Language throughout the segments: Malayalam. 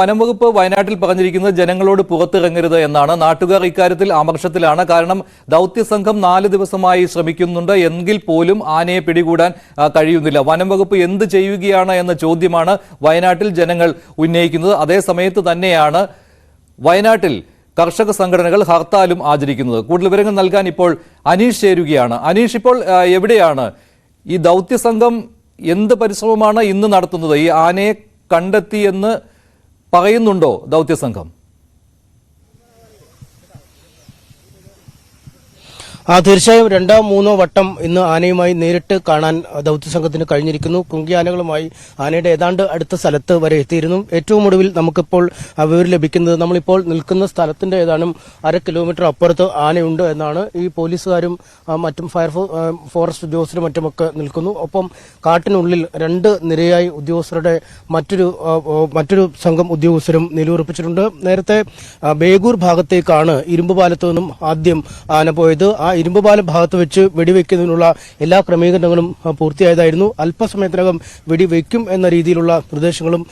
വനംവകുപ്പ് വയനാട്ടിൽ പറഞ്ഞിരിക്കുന്നത് ജനങ്ങളോട് പുറത്തിറങ്ങരുത് എന്നാണ്. നാട്ടുകാർ ഇക്കാര്യത്തിൽ അമർഷത്തിലാണ്. കാരണം ദൗത്യസംഘം നാല് ദിവസമായി ശ്രമിക്കുന്നുണ്ട്. എങ്കിൽ പോലും ആനയെ പിടികൂടാൻ കഴിയുന്നില്ല. വനംവകുപ്പ് എന്ത് ചെയ്യുകയാണ് എന്ന ചോദ്യമാണ് വയനാട്ടിൽ ജനങ്ങൾ ഉന്നയിക്കുന്നത്. അതേസമയത്ത് തന്നെയാണ് വയനാട്ടിൽ കർഷക സംഘടനകൾ ഹർത്താലും ആചരിക്കുന്നത്. കൂടുതൽ വിവരങ്ങൾ നൽകാൻ ഇപ്പോൾ അനീഷ് ചേരുകയാണ്. അനീഷ് ഇപ്പോൾ എവിടെയാണ്? ഈ ദൗത്യസംഘം എന്ത് പരിശ്രമമാണ് ഇന്ന് നടത്തുന്നത്? ഈ ആനയെ കണ്ടെത്തിയെന്ന് പറയുന്നുണ്ടോ ദൗത്യസംഘം? ആ തീർച്ചയായും രണ്ടോ മൂന്നോ വട്ടം ഇന്ന് ആനയുമായി നേരിട്ട് കാണാൻ ദൗത്യസംഘത്തിന് കഴിഞ്ഞിരിക്കുന്നു. കുങ്കിയാനകളുമായി ആനയുടെ ഏതാണ്ട് അടുത്ത സ്ഥലത്ത് വരെ എത്തിയിരുന്നു. ഏറ്റവും ഒടുവിൽ നമുക്കിപ്പോൾ വിവരം ലഭിക്കുന്നത് നമ്മളിപ്പോൾ നിൽക്കുന്ന സ്ഥലത്തിന്റെ ഏതാനും അര കിലോമീറ്റർ അപ്പുറത്ത് ആനയുണ്ട് എന്നാണ് ഈ പോലീസുകാരും മറ്റും ഫയർഫോ ഫോറസ്റ്റ് ഉദ്യോഗസ്ഥരും മറ്റുമൊക്കെ നിൽക്കുന്നു. ഒപ്പം കാട്ടിനുള്ളിൽ രണ്ട് നിരയായി ഉദ്യോഗസ്ഥരുടെ മറ്റൊരു മറ്റൊരു സംഘം ഉദ്യോഗസ്ഥരും നിലയുറപ്പിച്ചിട്ടുണ്ട്. നേരത്തെ ബേഗൂർ ഭാഗത്തേക്കാണ് ഇരുമ്പ് പാലത്തു നിന്നും ആദ്യം ആന പോയത്. ആ ഇരുമ്പ് പാലം ഭാഗത്ത് വെച്ച് വെടിവെക്കുന്നതിനുള്ള എല്ലാ ക്രമീകരണങ്ങളും പൂർത്തിയായതായിരുന്നു. അല്പസമയത്തിനകം വെടിവെക്കും എന്ന രീതിയിലുള്ള നിർദ്ദേശങ്ങളും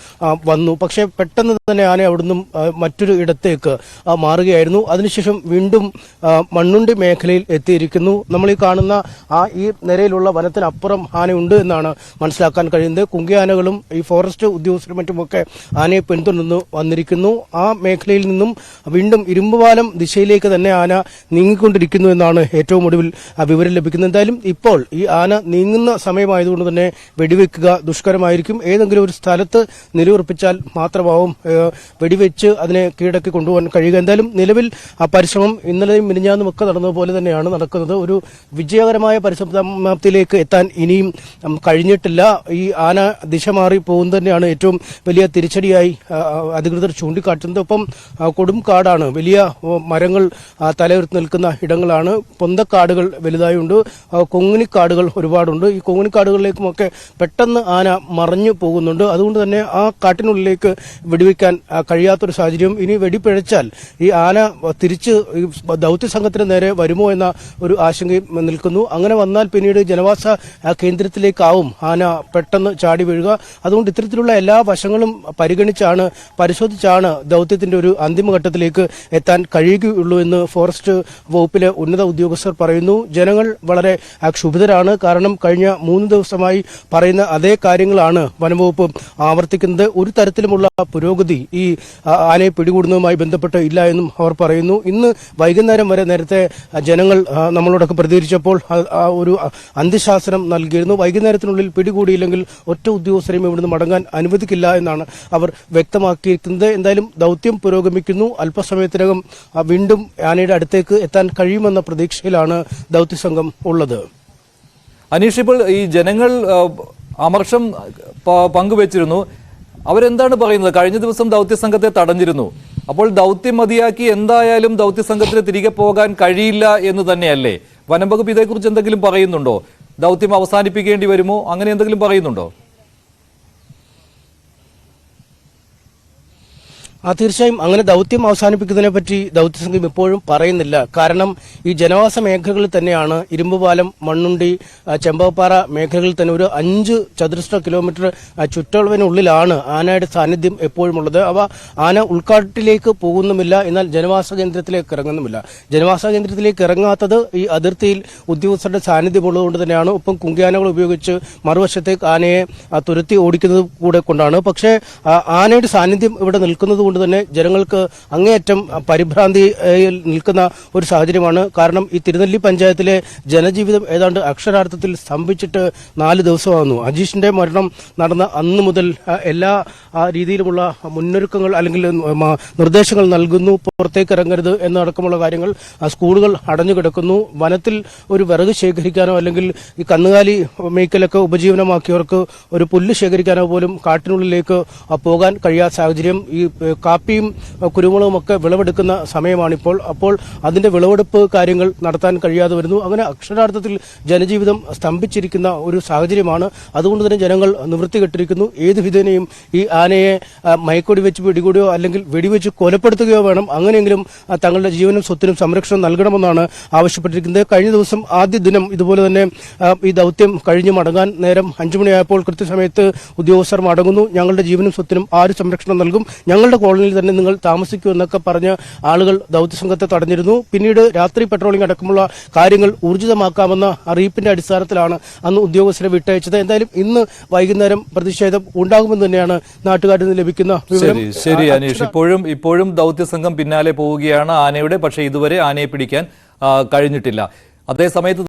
വന്നു. പക്ഷേ പെട്ടെന്ന് തന്നെ ആന അവിടുന്ന് മറ്റൊരു ഇടത്തേക്ക് മാറുകയായിരുന്നു. അതിനുശേഷം വീണ്ടും മണ്ണുണ്ടി മേഖലയിൽ എത്തിയിരിക്കുന്നു. നമ്മൾ ഈ കാണുന്ന ആ ഈ നിരയിലുള്ള വനത്തിനപ്പുറം ആനയുണ്ട് എന്നാണ് മനസ്സിലാക്കാൻ കഴിയുന്നത്. കുങ്കിയാനകളും ഈ ഫോറസ്റ്റ് ഉദ്യോഗസ്ഥരും മറ്റുമൊക്കെ ആനയെ പിന്തുടർന്ന് വന്നിരിക്കുന്നു. ആ മേഖലയിൽ നിന്നും വീണ്ടും ഇരുമ്പുപാലം ദിശയിലേക്ക് തന്നെ ആന നീങ്ങിക്കൊണ്ടിരിക്കുന്നു എന്നാണ് ഏറ്റവും ഒടുവിൽ ആ വിവരം ലഭിക്കുന്നത്. എന്തായാലും ഇപ്പോൾ ഈ ആന നീങ്ങുന്ന സമയമായതുകൊണ്ട് തന്നെ വെടിവെക്കുക ദുഷ്കരമായിരിക്കും. ഏതെങ്കിലും ഒരു സ്ഥലത്ത് നിലയുറപ്പിച്ചാൽ മാത്രമാവും വെടിവെച്ച് അതിനെ കീഴടക്കി കൊണ്ടുപോകാൻ കഴിയുക. എന്തായാലും നിലവിൽ ആ പരിശ്രമം ഇന്നലെയും മിനിഞ്ഞാന്നും ഒക്കെ നടന്നതുപോലെ തന്നെയാണ് നടക്കുന്നത്. ഒരു വിജയകരമായ പരിസമാപ്തിയിലേക്ക് എത്താൻ ഇനിയും കഴിഞ്ഞിട്ടില്ല. ഈ ആന ദിശ മാറി പോകുന്നത് തന്നെയാണ് ഏറ്റവും വലിയ തിരിച്ചടിയായി അധികൃതർ ചൂണ്ടിക്കാട്ടുന്നത്. ഒപ്പം കൊടും കാടാണ് വലിയ മരങ്ങൾ തലയിർത്ത് നിൽക്കുന്ന ഇടങ്ങളാണ്. പൊന്തക്കാടുകൾ വലുതായുണ്ട്. ആ, കൊങ്ങിണിക്കാടുകൾ ഒരുപാടുണ്ട്. ഈ കൊങ്ങിനിക്കാടുകളിലേക്കുമൊക്കെ പെട്ടെന്ന് ആന മറഞ്ഞു പോകുന്നുണ്ട്. അതുകൊണ്ട് തന്നെ ആ കാട്ടിനുള്ളിലേക്ക് വെടിവെക്കാൻ കഴിയാത്തൊരു സാഹചര്യം ഇനി വെടിപ്പിഴച്ചാൽ ഈ ആന തിരിച്ച് ദൗത്യ സംഘത്തിന് നേരെ വരുമോ എന്ന ഒരു ആശങ്കയും നിൽക്കുന്നു. അങ്ങനെ വന്നാൽ പിന്നീട് ജനവാസ കേന്ദ്രത്തിലേക്കാവും ആന പെട്ടെന്ന് ചാടി വീഴുക. അതുകൊണ്ട് ഇത്തരത്തിലുള്ള എല്ലാ വശങ്ങളും പരിഗണിച്ചാണ് പരിശോധിച്ചാണ് ദൗത്യത്തിന്റെ ഒരു അന്തിമഘട്ടത്തിലേക്ക് എത്താൻ കഴിയുകയുള്ളൂ എന്ന് ഫോറസ്റ്റ് വകുപ്പിലെ ഉന്നത ഉദ്യോഗസ്ഥർ പറയുന്നു ജനങ്ങൾ വളരെ അക്ഷുഭിതരാണ് ക്ഷുഭിതരാണ്. കാരണം കഴിഞ്ഞ മൂന്ന് ദിവസമായി പറയുന്ന അതേ കാര്യങ്ങളാണ് വനംവകുപ്പ് ആവർത്തിക്കുന്നത്. ഒരു തരത്തിലുമുള്ള പുരോഗതി ഈ ആനയെ പിടികൂടുന്നതുമായി ബന്ധപ്പെട്ട് ഇല്ല എന്നും അവർ പറയുന്നു. ഇന്ന് വൈകുന്നേരം വരെ നേരത്തെ ജനങ്ങൾ നമ്മളോടൊക്കെ പ്രതികരിച്ചപ്പോൾ ഒരു അന്ത്യശാസനം നൽകിയിരുന്നു. വൈകുന്നേരത്തിനുള്ളിൽ പിടികൂടിയില്ലെങ്കിൽ ഒറ്റ ഉദ്യോഗസ്ഥരെയും ഇവിടുന്ന് മടങ്ങാൻ അനുവദിക്കില്ല എന്നാണ് അവർ വ്യക്തമാക്കിയിരിക്കുന്നത്. എന്തായാലും ദൗത്യം പുരോഗമിക്കുന്നു. അല്പസമയത്തിനകം വീണ്ടും ആനയുടെ അടുത്തേക്ക് എത്താൻ കഴിയുമെന്ന പ്രതീക്ഷയിലാണ് ദൗത്യസംഘം ഉള്ളത്. അനീഷ് ഇപ്പോൾ ഈ ജനങ്ങൾ അമർഷം പങ്കുവച്ചിരുന്നു. അവരെന്താണ് പറയുന്നത്? കഴിഞ്ഞ ദിവസം ദൗത്യസംഘത്തെ തടഞ്ഞിരുന്നു. അപ്പോൾ ദൗത്യം മതിയാക്കി എന്തായാലും ദൗത്യസംഘത്തിന് തിരികെ പോകാൻ കഴിയില്ല എന്ന് തന്നെയല്ലേ? വനം വകുപ്പ് ഇതേക്കുറിച്ച് എന്തെങ്കിലും പറയുന്നുണ്ടോ? ദൗത്യം അവസാനിപ്പിക്കേണ്ടി വരുമോ? അങ്ങനെ എന്തെങ്കിലും പറയുന്നുണ്ടോ? തീർച്ചയായും അങ്ങനെ ദൗത്യം അവസാനിപ്പിക്കുന്നതിനെ പറ്റി ദൗത്യസംഘം ഇപ്പോഴും പറയുന്നില്ല. കാരണം ഈ ജനവാസ മേഖലകളിൽ തന്നെയാണ് ഇരുമ്പുപാലം മണ്ണുണ്ടി ചെമ്പവപ്പാറ മേഖലകളിൽ തന്നെ ഒരു അഞ്ച് ചതുരശ്ര കിലോമീറ്റർ ചുറ്റളവിനുള്ളിലാണ് ആനയുടെ സാന്നിധ്യം എപ്പോഴും ഉള്ളത് അവ ആന ഉൾക്കാട്ടിലേക്ക് പോകുന്നുമില്ല എന്നാൽ ജനവാസ കേന്ദ്രത്തിലേക്ക് ഇറങ്ങുന്നുമില്ല. ജനവാസ കേന്ദ്രത്തിലേക്ക് ഇറങ്ങാത്തത് ഈ അതിർത്തിയിൽ ഉദ്യോഗസ്ഥരുടെ സാന്നിധ്യമുള്ളതുകൊണ്ട് തന്നെയാണ്. ഒപ്പം കുങ്കിയാനകൾ ഉപയോഗിച്ച് മറുവശത്തേക്ക് ആനയെ തുരത്തി ഓടിക്കുന്നത് കൂടെ കൊണ്ടാണ്. പക്ഷേ ആനയുടെ സാന്നിധ്യം ഇവിടെ നിൽക്കുന്നത് കൊണ്ട് തന്നെ ജനങ്ങൾക്ക് അങ്ങേയറ്റം പരിഭ്രാന്തിയിൽ നിൽക്കുന്ന ഒരു സാഹചര്യമാണ്. കാരണം ഈ തിരുനെല്ലി പഞ്ചായത്തിലെ ജനജീവിതം ഏതാണ്ട് അക്ഷരാർത്ഥത്തിൽ സ്തംഭിച്ചിട്ട് നാല് ദിവസമാകുന്നു. അജീഷിന്റെ മരണം നടന്ന അന്ന് മുതൽ എല്ലാ രീതിയിലുമുള്ള മുന്നൊരുക്കങ്ങൾ അല്ലെങ്കിൽ നിർദ്ദേശങ്ങൾ നൽകുന്നു. പുറത്തേക്ക് ഇറങ്ങരുത് എന്നടക്കമുള്ള കാര്യങ്ങൾ സ്കൂളുകൾ അടഞ്ഞു കിടക്കുന്നു. വനത്തിൽ ഒരു വിറക് ശേഖരിക്കാനോ അല്ലെങ്കിൽ ഈ കന്നുകാലി മേയ്ക്കലൊക്കെ ഉപജീവനമാക്കിയവർക്ക് ഒരു പുല്ല് ശേഖരിക്കാനോ പോലും കാട്ടിനുള്ളിലേക്ക് പോകാൻ കഴിയാത്ത സാഹചര്യം ഈ കാപ്പിയും കുരുമുളകും ഒക്കെ വിളവെടുക്കുന്ന സമയമാണിപ്പോൾ. അപ്പോൾ അതിന്റെ വിളവെടുപ്പ് കാര്യങ്ങൾ നടത്താൻ കഴിയാതെ വരുന്നു. അങ്ങനെ അക്ഷരാർത്ഥത്തിൽ ജനജീവിതം സ്തംഭിച്ചിരിക്കുന്ന ഒരു സാഹചര്യമാണ്. അതുകൊണ്ട് തന്നെ ജനങ്ങൾ നിവൃത്തി കെട്ടിരിക്കുന്നു. ഏത് വിധേനയും ഈ ആനയെ മയക്കൊടി വെച്ച് പിടികൂടുകയോ അല്ലെങ്കിൽ വെടിവെച്ച് കൊലപ്പെടുത്തുകയോ വേണം. അങ്ങനെയെങ്കിലും തങ്ങളുടെ ജീവനും സ്വത്തിനും സംരക്ഷണം നൽകണമെന്നാണ് ആവശ്യപ്പെട്ടിരിക്കുന്നത്. കഴിഞ്ഞ ദിവസം ആദ്യ ദിനം ഇതുപോലെ തന്നെ ഈ ദൗത്യം കഴിഞ്ഞ് മടങ്ങാൻ നേരം അഞ്ചു മണിയായപ്പോൾ കൃത്യസമയത്ത് ഉദ്യോഗസ്ഥർ മടങ്ങുന്നു. ഞങ്ങളുടെ ജീവനും സ്വത്തിനും ആര് സംരക്ഷണം നൽകും? ഞങ്ങളുടെ കോളനിയിൽ തന്നെ നിങ്ങൾ താമസിക്കൂ എന്നൊക്കെ പറഞ്ഞ് ആളുകൾ ദൗത്യസംഘത്തെ തടഞ്ഞിരുന്നു. പിന്നീട് രാത്രി പെട്രോളിംഗ് അടക്കമുള്ള കാര്യങ്ങൾ ഊർജിതമാക്കാമെന്ന അറിയിപ്പിന്റെ അടിസ്ഥാനത്തിലാണ് അന്ന് ഉദ്യോഗസ്ഥരെ വിട്ടയച്ചത്. എന്തായാലും ഇന്ന് വൈകുന്നേരം പ്രതിഷേധം ഉണ്ടാകുമെന്ന് തന്നെയാണ് നാട്ടുകാരിൽ നിന്ന് ലഭിക്കുന്ന ശരി ശരി അനീഷ്. ഇപ്പോഴും ഇപ്പോഴും ദൗത്യസംഘം പിന്നാലെ പോവുകയാണ് ആനയുടെ പക്ഷേ ഇതുവരെ ആനയെ പിടിക്കാൻ കഴിഞ്ഞിട്ടില്ല. അതേസമയത്ത്